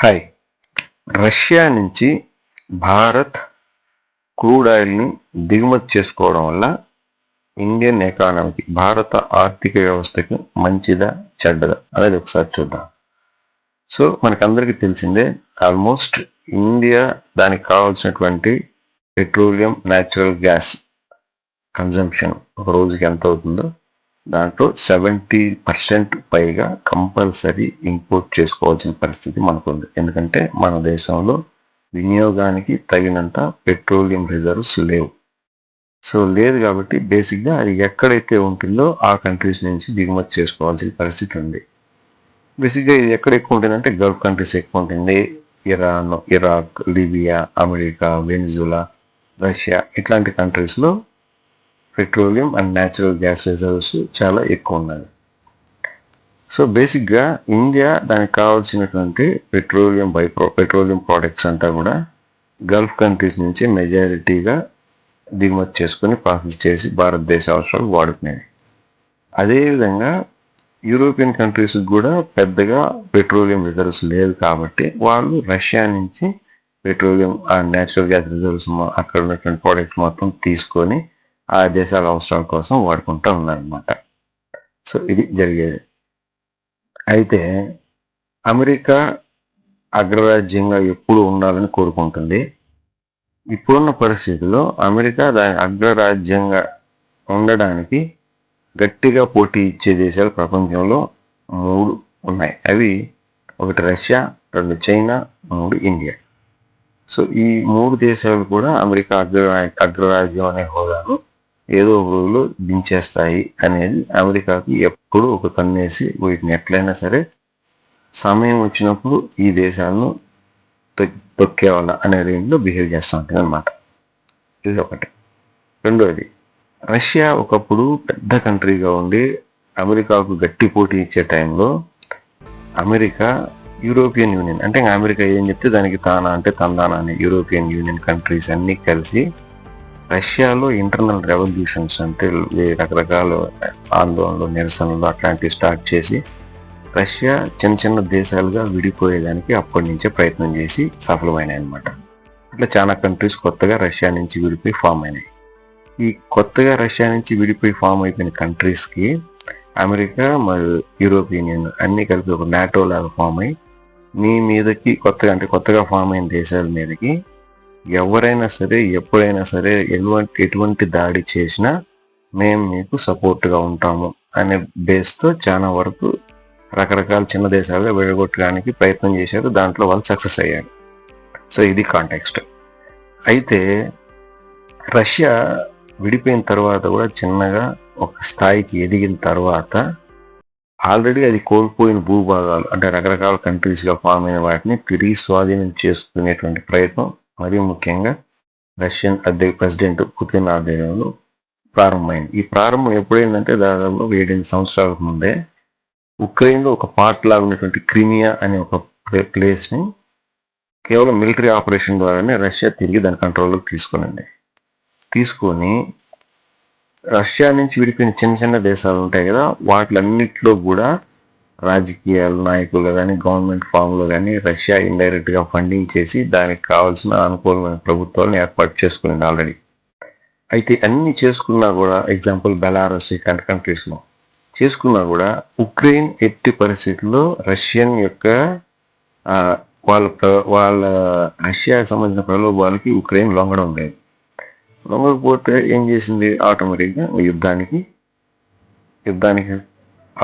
Hi. Russia నుంచి Bharat crude ఆయిల్ని దిగుమతి చేసుకోవడం వల్ల ఇండియన్ ఎకానమీకి భారత ఆర్థిక వ్యవస్థకి మంచిదా చెడ్డదా అనేది ఒకసారి చూద్దాం. సో మనకందరికీ తెలిసిందే ఆల్మోస్ట్ ఇండియా దానికి కావాల్సినటువంటి పెట్రోలియం న్యాచురల్ గ్యాస్ కన్జంప్షన్ ఒక రోజుకి ఎంత అవుతుందో దాంట్లో సెవెంటీ పర్సెంట్ పైగా కంపల్సరీ ఇంపోర్ట్ చేసుకోవాల్సిన పరిస్థితి మనకుంది. ఎందుకంటే మన దేశంలో వినియోగానికి తగినంత పెట్రోలియం రిజర్వ్స్ లేవు. సో లేదు కాబట్టి బేసిక్గా అది ఎక్కడైతే ఉంటుందో ఆ కంట్రీస్ నుంచి దిగుమతి చేసుకోవాల్సిన పరిస్థితి ఉంది. బేసిక్గా ఇది ఎక్కడ ఎక్కువ ఉంటుందంటే గల్ఫ్ కంట్రీస్ ఎక్కువ ఉంటుంది Iran Iraq Libya America Venezuela Russia ఇట్లాంటి కంట్రీస్లో petroleum and natural gas reserves చాలా ఎక్కువ ఉన్నాయి. సో బేసిక్గా ఇండియా దానికి కావాల్సినటువంటి పెట్రోలియం బై పెట్రోలియం ప్రోడక్ట్స్ అంతా కూడా గల్ఫ్ కంట్రీస్ నుంచి మెజారిటీగా దిగుమతి చేసుకొని ప్రాసెస్ చేసి భారతదేశ అవసరాలు వాడుకునేవి. అదేవిధంగా యూరోపియన్ కంట్రీస్ కూడా పెద్దగా పెట్రోలియం రిజర్వ్స్ లేదు కాబట్టి వాళ్ళు రష్యా నుంచి పెట్రోలియం ఆ న్యాచురల్ గ్యాస్ రిజర్వ్స్ అక్కడ ఉన్నటువంటి ప్రోడక్ట్స్ మొత్తం తీసుకొని ఆ దేశాల అవసరాల కోసం వాడుకుంటూ ఉన్నారనమాట సో ఇది జరిగేది. అయితే అమెరికా అగ్రరాజ్యంగా ఎప్పుడు ఉండాలని కోరుకుంటుంది. ఇప్పుడున్న పరిస్థితుల్లో అమెరికా దాని అగ్రరాజ్యంగా ఉండడానికి గట్టిగా పోటీ ఇచ్చే దేశాలు ప్రపంచంలో మూడు ఉన్నాయి. అవి ఒకటి రష్యా రెండు చైనా మూడు ఇండియా. సో ఈ మూడు దేశాలు కూడా అమెరికా అగ్ర అగ్రరాజ్యం అనే హోదాను ఏదో ఒక రోజులో దించేస్తాయి అనేది అమెరికాకి ఎప్పుడు ఒక కన్నేసి వీటిని ఎట్లయినా సరే సమయం వచ్చినప్పుడు ఈ దేశాలను తొక్కేవాళ్ళ అనే రేంజ్లో బిహేవ్ చేస్తూ ఉంటుంది అనమాట ఇది ఒకటి. రెండోది రష్యా ఒకప్పుడు పెద్ద కంట్రీగా ఉండి అమెరికాకు గట్టి పోటీ ఇచ్చే టైంలో అమెరికా యూరోపియన్ యూనియన్ అంటే ఇంకా అమెరికా ఏం చెప్తే దానికి తానా అంటే తందానా అని యూరోపియన్ యూనియన్ కంట్రీస్ అన్నీ కలిసి రష్యాలో ఇంటర్నల్ రెవల్యూషన్స్ అంటే రకరకాల ఆందోళనలు నిరసనలు అట్లాంటివి స్టార్ట్ చేసి రష్యా చిన్న చిన్న దేశాలుగా విడిపోయేదానికి అప్పటి నుంచే ప్రయత్నం చేసి సఫలమైనాయి అనమాట ఇట్లా చాలా కంట్రీస్ కొత్తగా రష్యా నుంచి విడిపోయి ఫామ్ అయినాయి. ఈ కొత్తగా రష్యా నుంచి విడిపోయి ఫామ్ అయిపోయిన కంట్రీస్కి అమెరికా మరియు యూరోపియన్ యూనియన్ అన్ని కలిపి ఒక నాటో లాగా ఫామ్ అయ్యి మీ మీదకి కొత్తగా అంటే కొత్తగా ఫామ్ అయిన దేశాల మీదకి ఎవరైనా సరే ఎప్పుడైనా సరే ఎటువంటి ఎటువంటి దాడి చేసినా మేము మీకు సపోర్ట్గా ఉంటాము అనే బేస్తో చాలా వరకు రకరకాల చిన్న దేశాలుగా విడగొట్టడానికి ప్రయత్నం చేశారు. దాంట్లో వాళ్ళు సక్సెస్ అయ్యారు. సో ఇది కాంటెక్స్ట్. అయితే రష్యా విడిపోయిన తర్వాత కూడా చిన్నగా ఒక స్థాయికి ఎదిగిన తర్వాత ఆల్రెడీ అది కోల్పోయిన భూభాగాలు అంటే రకరకాల కంట్రీస్గా ఫామ్ అయిన వాటిని తిరిగి స్వాధీనం చేసుకునేటువంటి ప్రయత్నం మరియు ముఖ్యంగా రష్యన్ అధ్యక్ష ప్రెసిడెంట్ పుతిన్ ఆధ్వర్యంలో ప్రారంభమైంది. ఈ ప్రారంభం ఎప్పుడైందంటే దాదాపు ఏడెనిమిది సంవత్సరాల ముందే ఉక్రెయిన్లో ఒక పార్ట్ లాగా ఉన్నటువంటి క్రిమియా అనే ఒక ప్లేస్ని కేవలం మిలిటరీ ఆపరేషన్ ద్వారానే రష్యా తిరిగి దాని కంట్రోల్లోకి తీసుకునండి తీసుకొని రష్యా నుంచి విడిపోయిన చిన్న చిన్న దేశాలు ఉంటాయి కదా వాటిలన్నిటిలో కూడా రాజకీయాల నాయకులు కానీ గవర్నమెంట్ ఫామ్లో కానీ రష్యా ఇండైరెక్ట్గా ఫండింగ్ చేసి దానికి కావాల్సిన అనుకూలమైన ప్రభుత్వాలను ఏర్పాటు చేసుకునింది ఆల్రెడీ అయితే అన్ని చేసుకున్నా కూడా ఎగ్జాంపుల్ బెలారస్ ఇట్లాంటి కంట్రీస్లో చేసుకున్నా కూడా ఉక్రెయిన్ ఎట్టి పరిస్థితుల్లో రష్యన్ యొక్క వాళ్ళ వాళ్ళ రష్యాకి సంబంధించిన ప్రలోభాలకి ఉక్రెయిన్ లొంగడం లేదు. లొంగకపోతే ఏం చేసింది? ఆటోమేటిక్గా యుద్ధానికి యుద్ధానికి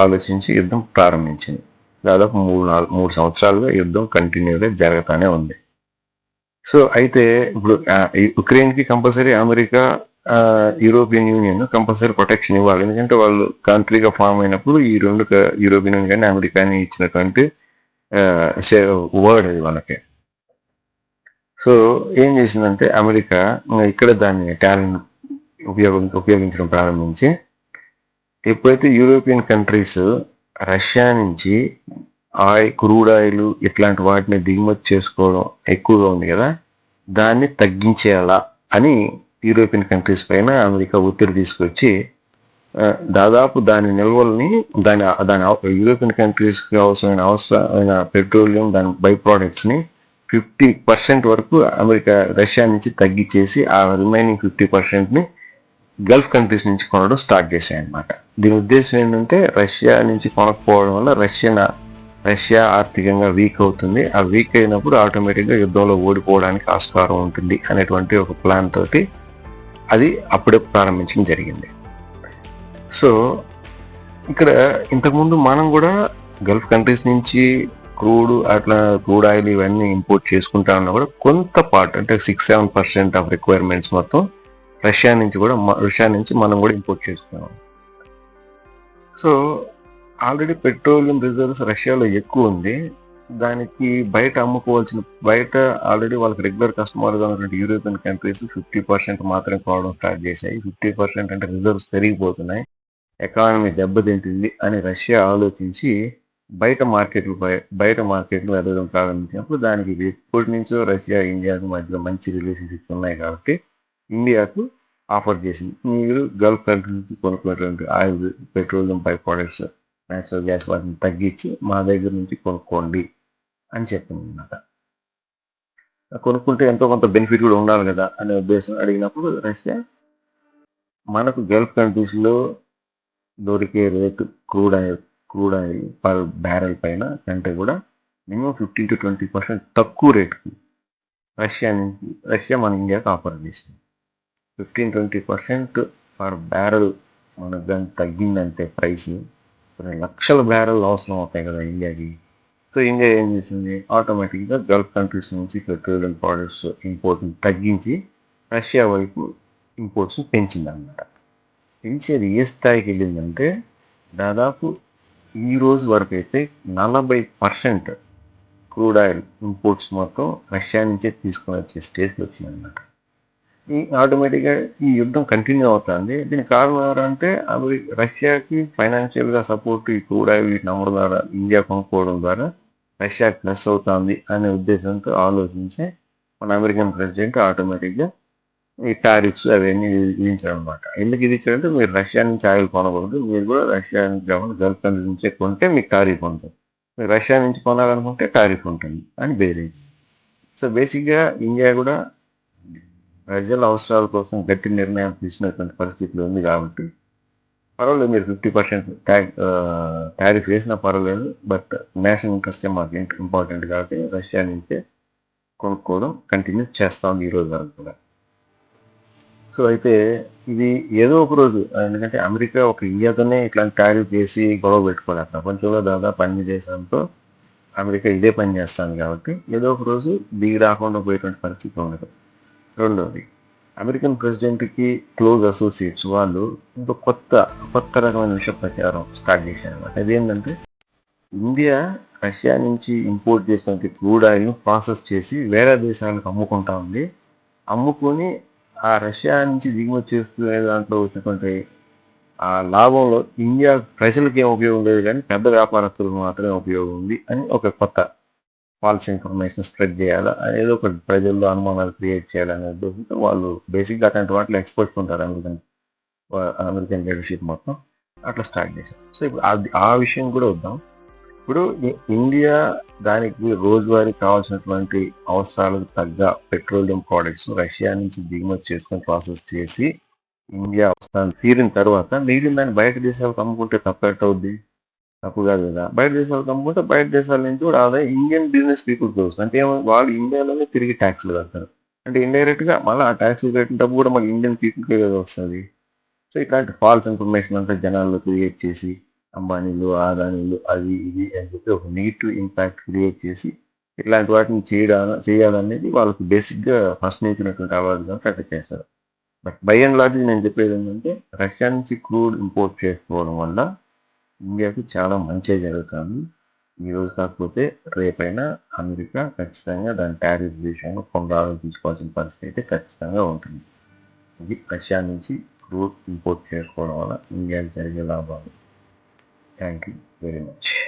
ఆలోచించి యుద్ధం ప్రారంభించింది. దాదాపు మూడు నాలుగు మూడు సంవత్సరాలుగా యుద్ధం కంటిన్యూగా జరుగుతూనే ఉంది. సో అయితే ఇప్పుడు ఉక్రెయిన్కి compulsory America European union compulsory protection ఇవ్వాలి. ఎందుకంటే వాళ్ళు కంట్రీగా ఫామ్ అయినప్పుడు ఈ రెండు యూరోపియన్ యూనియన్ కానీ అమెరికాని ఇచ్చినటువంటి వర్డ్ అది వాళ్ళకి. సో ఏం చేసిందంటే అమెరికా ఇక్కడ దాన్ని టాలెంట్ ఉపయోగం ఉపయోగించడం ప్రారంభించి ఎప్పుడైతే యూరోపియన్ కంట్రీస్ రష్యా నుంచి ఆయిల్ క్రూడ్ ఆయిల్ ఇట్లాంటి వాటిని దిగుమతి చేసుకోవడం ఎక్కువగా ఉంది కదా దాన్ని తగ్గించేయాలా అని యూరోపియన్ కంట్రీస్ పైన అమెరికా ఒత్తిడి తీసుకొచ్చి దాదాపు దాని నిల్వల్ని దాని దాని యూరోపియన్ కంట్రీస్కి అవసరమైన అవసరమైన పెట్రోలియం దాని బై ప్రోడక్ట్స్ని ఫిఫ్టీ పర్సెంట్ వరకు అమెరికా రష్యా నుంచి తగ్గించేసి ఆ రిమైనింగ్ ఫిఫ్టీ పర్సెంట్ని గల్ఫ్ కంట్రీస్ నుంచి కొనడం స్టార్ట్ చేశాయి అన్నమాట దీని ఉద్దేశం ఏంటంటే రష్యా నుంచి కొనకపోవడం వల్ల రష్యన్ రష్యా ఆర్థికంగా వీక్ అవుతుంది. ఆ వీక్ అయినప్పుడు ఆటోమేటిక్గా యుద్ధంలో ఓడిపోవడానికి ఆస్కారం ఉంటుంది అనేటువంటి ఒక ప్లాన్ తోటి అది అప్పుడే ప్రారంభించడం జరిగింది. సో ఇక్కడ ఇంతకుముందు మనం కూడా గల్ఫ్ కంట్రీస్ నుంచి క్రూడ్ అట్లా క్రూడ్ ఆయిల్ ఇవన్నీ ఇంపోర్ట్ చేసుకుంటా ఉన్నా కూడా కొంత పార్ట్ అంటే six seven percent of requirements మొత్తం రష్యా నుంచి కూడా రష్యా నుంచి మనం కూడా ఇంపోర్ట్ చేసుకున్నాం. సో ఆల్రెడీ పెట్రోలియం రిజర్వ్స్ రష్యాలో ఎక్కువ ఉంది. దానికి బయట అమ్ముకోవాల్సిన బయట ఆల్రెడీ వాళ్ళకి రెగ్యులర్ కస్టమర్గా ఉన్నటువంటి యూరోపియన్ కంట్రీస్ ఫిఫ్టీ పర్సెంట్ మాత్రమే కావడం స్టార్ట్ చేశాయి. ఫిఫ్టీ పర్సెంట్ అంటే రిజర్వ్స్ పెరిగిపోతున్నాయి. ఎకానమీ దెబ్బతింటుంది అని రష్యా ఆలోచించి బయట మార్కెట్లు బయట మార్కెట్లు వెళ్ళడం ప్రారంభించినప్పుడు దానికి ఎప్పటి నుంచో రష్యా ఇండియాకు మధ్య మంచి రిలేషన్షిప్స్ ఉన్నాయి కాబట్టి ఇండియాకు ఆఫర్ చేసింది. మీరు గల్ఫ్ కంట్రీ నుంచి కొనుక్కునేటువంటి oil petroleum by products natural gas వాటిని తగ్గించి మా దగ్గర నుంచి కొనుక్కోండి అని చెప్పింది అనమాట కొనుక్కుంటే ఎంతో కొంత బెనిఫిట్ కూడా ఉండాలి కదా అనే ఉద్దేశం అడిగినప్పుడు రష్యా మనకు గల్ఫ్ కంట్రీస్లో దొరికే rate crude oil crude oil per barrel పైన కంటే కూడా minimum fifteen to twenty percent తక్కువ రేటుకి రష్యా నుంచి రష్యా మన ఇండియాకి ఆఫర్ చేసింది. Fifteen twenty percent per barrel మనకు కానీ తగ్గిందంటే ప్రైస్ లక్షల బ్యారెల్ అవసరం అవుతాయి కదా ఇండియాకి. సో ఇండియా ఏం చేసింది? ఆటోమేటిక్గా గల్ఫ్ కంట్రీస్ నుంచి పెట్రోలియం ప్రోడక్ట్స్ ఇంపోర్ట్ని తగ్గించి రష్యా వైపు ఇంపోర్ట్స్ పెంచింది అనమాట పెంచేది ఏ స్థాయికి వెళ్ళిందంటే దాదాపు ఈ రోజు వరకు అయితే నలభై పర్సెంట్ క్రూడ్ ఆయిల్ ఇంపోర్ట్స్ మొత్తం రష్యా నుంచే తీసుకొని వచ్చే స్టేజ్కి వచ్చిందన్నమాట. ఈ ఆటోమేటిక్గా ఈ యుద్ధం కంటిన్యూ అవుతుంది. దీనికి కారణం ఎవరంటే అవి రష్యాకి ఫైనాన్షియల్గా సపోర్ట్ ఈ క్రూడ్ వీటిని అమ్మడం ద్వారా ఇండియా కొనుక్కోవడం ద్వారా రష్యా ప్లస్ అవుతుంది అనే ఉద్దేశంతో ఆలోచించి మన అమెరికన్ ప్రెసిడెంట్ ఆటోమేటిక్గా ఈ టారిఫ్స్ అవన్నీ విధించారు అనమాట ఎందుకు విధించారంటే మీరు రష్యా నుంచి ఆయిల్ కొనకూడదు మీరు కూడా రష్యా నుంచి గల్ఫ్ కంట్రీ నుంచే కొంటే మీకు టారిఫ్ ఉంటుంది. మీరు రష్యా నుంచి కొనాలనుకుంటే టారిఫ్ ఉంటుంది అని వేరే సో బేసిక్గా ఇండియా కూడా ప్రజల అవసరాల కోసం గట్టి నిర్ణయం తీసుకున్నటువంటి పరిస్థితులు ఉంది కాబట్టి పర్వాలేదు మీరు ఫిఫ్టీ పర్సెంట్ టారిఫ్ వేసినా పర్వాలేదు బట్ నేషనల్ ఇంట్రెస్ట్ మాకు ఇంపార్టెంట్ కాబట్టి రష్యా నుంచే కొనుక్కోవడం కంటిన్యూ చేస్తాం ఈ రోజు వరకు కూడా. సో అయితే ఇది ఏదో ఒక రోజు ఎందుకంటే అమెరికా ఒక ఇండియాతోనే ఇట్లాంటి టారిఫ్ వేసి గొడవ పెట్టుకోలేదు ప్రపంచంలో దాదాపు అన్ని దేశాలతో అమెరికా ఇదే పని చేస్తాను కాబట్టి ఏదో ఒక రోజు దిగి రాకుండా పోయేటువంటి పరిస్థితి ఉండదు. రెండోది అమెరికన్ ప్రెసిడెంట్కి క్లోజ్ అసోసియేట్స్ వాళ్ళు ఇంకో కొత్త కొత్త రకమైన విషయ ప్రచారం స్టార్ట్ చేశారు అనమాట అదేంటంటే ఇండియా రష్యా నుంచి ఇంపోర్ట్ చేసినటువంటి క్రూడ్ ఆయిల్ను ప్రాసెస్ చేసి వేరే దేశాలకు అమ్ముకుంటా ఉంది. అమ్ముకొని ఆ రష్యా నుంచి దిగుమతి చేస్తున్న దాంట్లో వచ్చినటువంటి ఆ లాభంలో ఇండియా ప్రజలకి ఏం ఉపయోగం లేదు కానీ పెద్ద వ్యాపారస్తులకు మాత్రమే ఉపయోగం ఉంది అని ఒక కొత్త ఫాల్స్ ఇన్ఫర్మేషన్ స్ప్రెడ్ చేయాలా? ఏదో ఒక ప్రజల్లో అనుమానాలు క్రియేట్ చేయాలనే ఉద్దేశంతో వాళ్ళు బేసిక్గా అట్లాంటి వాటిలో ఎక్స్పర్ట్స్ ఉంటారు అమెరికన్ అమెరికన్ లీడర్షిప్ మొత్తం. అట్లా స్టార్ట్ చేశారు. సో ఇప్పుడు ఆ విషయం కూడా వద్దాం. ఇప్పుడు ఇండియా దానికి రోజువారీ కావాల్సినటువంటి అవసరాలకు తగ్గ పెట్రోలియం ప్రోడక్ట్స్ రష్యా నుంచి దిగుమతి చేసుకొని ప్రాసెస్ చేసి ఇండియా అవసరాన్ని తీరిన తర్వాత మిగిలిన దాన్ని బయట దేశాలకు అమ్ముకుంటే తప్పేటవుద్ది తప్పు కాదు కదా. బయట దేశాలు అమ్ముకుంటే బయట దేశాల నుంచి కూడా ఆదాయం ఇండియన్ బిజినెస్ పీపుల్కి వస్తుంది అంటే ఏమో వాళ్ళు ఇండియాలోనే తిరిగి ట్యాక్స్లు కడతారు. అంటే ఇండైరెక్ట్గా మళ్ళీ ఆ ట్యాక్స్లు కట్టిన డబ్బు కూడా మళ్ళీ ఇండియన్ పీపుల్కే కదా వస్తుంది. సో ఇట్లాంటి ఫాల్స్ ఇన్ఫర్మేషన్ అంతా జనాల్లో క్రియేట్ చేసి అంబానీలు ఆదానీలు అది ఇది అని చెప్పి ఒక నెగిటివ్ ఇంపాక్ట్ క్రియేట్ చేసి ఇట్లాంటి వాటిని చేయడా చేయాలనేది వాళ్ళకి బేసిక్గా ఫస్ట్ నేర్చుకున్నటువంటి అవార్డుగా కనుక చేస్తారు. బట్ బై అండ్ లార్జ్ నేను చెప్పేది ఏంటంటే రష్యా నుంచి క్రూడ్ ఇంపోర్ట్ చేసుకోవడం వల్ల ఇండియాకి చాలా మంచిగా జరుగుతుంది. ఈ రోజు కాకపోతే రేపైనా అమెరికా ఖచ్చితంగా దాని టారిఫ్ విషయంలో కొండాలు తీసుకోవాల్సిన పరిస్థితి అయితే ఖచ్చితంగా ఉంటుంది. ఇది రష్యా నుంచి క్రూడ్ ఇంపోర్ట్ చేసుకోవడం వల్ల ఇండియాకి జరిగే లాభాలు. Thank you very much